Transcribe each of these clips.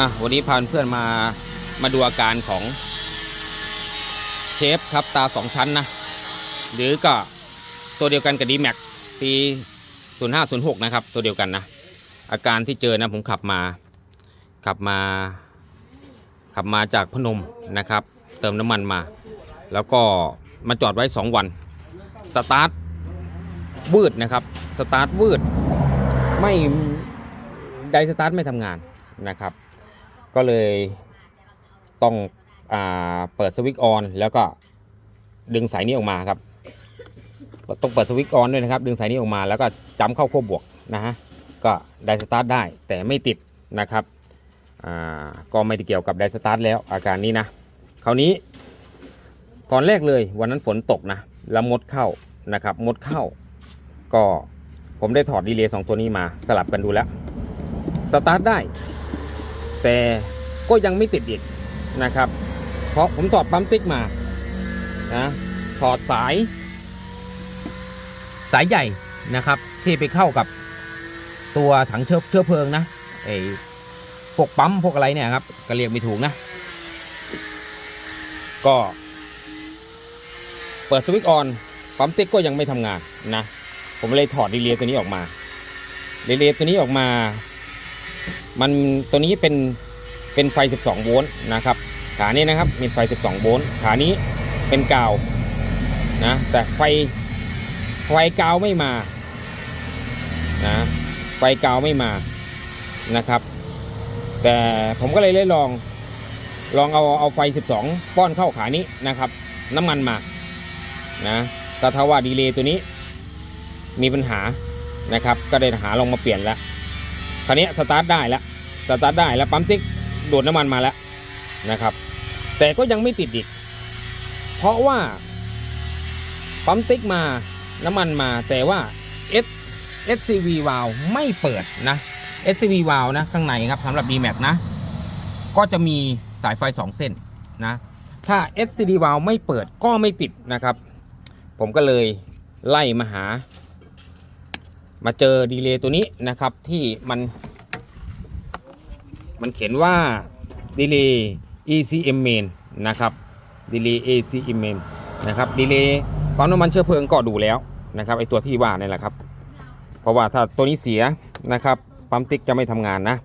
อะวันนี้พาเพื่อนมามาดูอาการของเชฟครับตาสองชั้นนะ หรือก็ตัวเดียวกันกับดีแม็กปี0506นะครับ ตัวเดียวกันนะ อาการที่เจอนะผมขับมา ขับมา ขับมาจากพนมนะครับ เติมน้ำมันมา แล้วก็มาจอดไว้ 2 วัน สตาร์ทวืดนะครับ สตาร์ทวืด ไม่ไดสตาร์ทไม่ทำงานนะครับ ก็เลยต้องอาเปิดสวิตช์ออนแล้วก็ดึงสายนี้ออกมาครับ ต้องเปิดสวิตช์ออนด้วยนะครับ ดึงสายนี้ออกมาแล้วก็จำเข้าขั้วบวกนะฮะก็ได้สตาร์ทได้แต่ไม่ติดนะครับอ่าก็ไม่ได้เกี่ยวกับได้สตาร์ทแล้วอาการนี้นะคราวนี้ก่อนแรกเลยวันนั้นฝนตกนะแล้วมดเข้านะครับมดเข้า ก็ผมได้ถอดดีเลย์สองตัวนี้มาสลับกันดูแล้วสตาร์ทได้ แต่ก็ยังไม่ติดอีกนะครับ เพราะผมถอดปั๊มติ๊กมานะถอดสาย สายใหญ่นะครับ ที่ไปเข้ากับตัวถังเชื้อเชื้อเพลิงนะไอ้พวกปั๊มพวกอะไรเนี่ยครับ ก็เรียกไม่ถูกนะ ก็ เปิดสวิตช์ออนปั๊มติ๊กก็ยังไม่ทำงานนะ ผมเลยถอดดีเลย์ตัวนี้ออกมาดีเลย์ตัวนี้ออกมา มันตัวนี้เป็นเป็นไฟ 12 โวลต์นะครับ ขานี้นะครับมีไฟ 12 โวลต์ ขานี้เป็นกาวนะแต่ไฟไฟกาวไม่มานะไฟกาวไม่มานะครับ แต่ผมก็เลยได้ลองลองเอาเอาไฟ 12 ป้อนเข้าขานี้นะครับ น้ำมันมานะก็ถ้าว่าดีเลย์ตัวนี้มีปัญหานะครับ ก็ได้หาลองมาเปลี่ยนแล้ว คราวนี้สตาร์ทได้แล้วสตาร์ทได้แล้วปั๊มติ๊กดูดน้ำมันมาแล้วนะครับ แต่ก็ยังไม่ติดอีก เพราะว่าปั๊มติ๊กมาน้ำมันมา แต่ว่า S SCV valve ไม่เปิดนะ SCV valve นะข้างในครับสำหรับ d m a x นะ ก็จะมีสายไฟ 2 เส้นนะ ถ้า SCD valve ไม่เปิดก็ไม่ติดนะครับ ผมก็เลยไล่มาหา มาเจอดีเลย์ตัวนี้นะครับที่มัน มันเขียนว่าดีเลย์ ECM main นะครับดีเลย์ ECM main นะครับดีเลย์ปั๊มน้ำมันเชื้อเพลิงก็ดูแล้วนะครับไอตัวที่ว่านี่แหละครับ เพราะว่าถ้าตัวนี้เสียนะครับปั๊มติ๊กจะไม่ทำงานนะ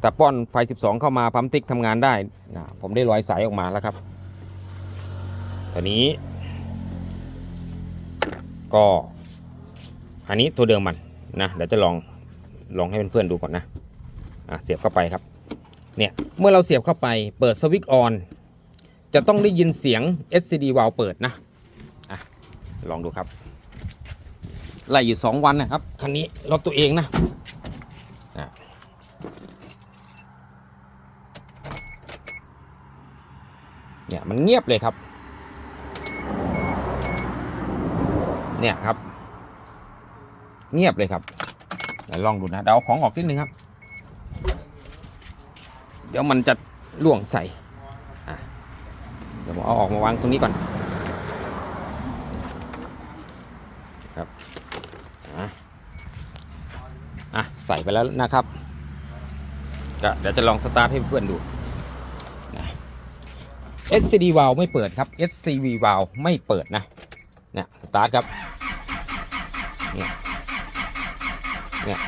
แต่ป้อนไฟ 12 เข้ามาปั๊มติ๊กทำงานได้นะผมได้ร้อยสายออกมาแล้วครับตัวนี้ ก็ อันนี้ตัวเดิมมันนะเดี๋ยวจะลองลองให้เพื่อนๆดูก่อนนะอะเสียบเข้าไปครับเนี่ยเมื่อเราเสียบเข้าไปเปิดสวิตช์ออนจะต้องได้ยินเสียง SCD valve เปิดนะอะลองดูครับไล่อยู่ 2 วันนะครับคันนี้รถตัวเองนะอะเนี่ยมันเงียบเลยครับ เนี่ยครับ เงียบเลยครับไหนลองดูนะเดี๋ยวเอาของออกนิดนึงครับ เดี๋ยวมันจะล่วงใส่เดี๋ยวผมเอาออกมาวางตรงนี้ก่อนครับอะอะใส่ไปแล้วนะครับก็เดี๋ยวจะลองสตาร์ทให้เพื่อนดูนะ SCD valve ไม่เปิดครับ SCV valve ไม่เปิดนะเนี่ยสตาร์ทครับเนี่ย เนี่ย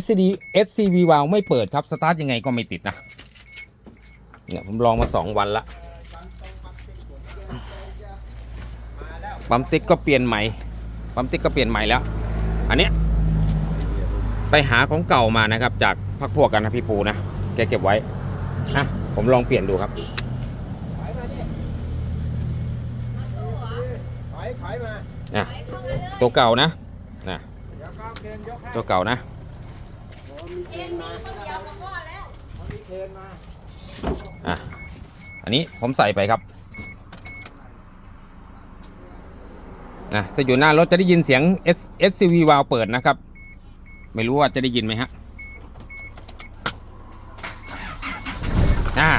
SCD SCV valve ไม่เปิดครับ สตาร์ทยังไงก็ไม่ติดนะ เนี่ยผมลองมา 2 วันละปั๊มติ๊กก็เปลี่ยนใหม่ปั๊มติ๊กก็เปลี่ยนใหม่แล้ว อันเนี้ยไปหาของเก่ามานะครับ จากพักพวกกันนะพี่ปูนะ แกเก็บไว้อะผมลองเปลี่ยนดูครับถอยถอยมาอะตัวเก่านะนะ เดี๋ยวก็เอาเคนยกให้ตัวเก่านะโอ้มีเคนมาเขามีเคนมาอะอันนี้ผมใส่ไปครับนะจะอยู่หน้ารถจะได้ยินเสียง S SCV วาลเปิดนะครับ ไม่รู้ว่าจะได้ยินไหมฮะอ่า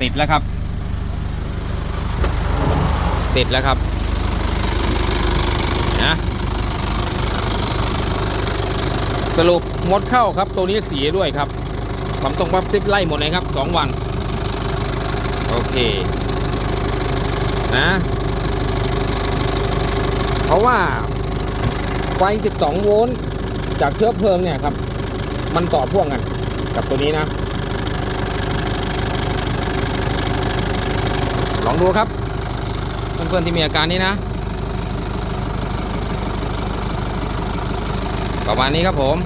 ติดแล้วครับ ติดแล้วครับนะ สรุปงดเข้าครับ ตัวนี้เสียด้วยครับความตรงความติดไล่หมดเลยครับสองวัน โอเค นะ เพราะว่า ไฟ 12 โวลต์จากเชื้อเพลิงเนี่ยครับ มันต่อพ่วงกัน กับตัวนี้นะ ลองดูครับ เพื่อนๆที่มีอาการนี้นะ ประมาณนี้ครับผม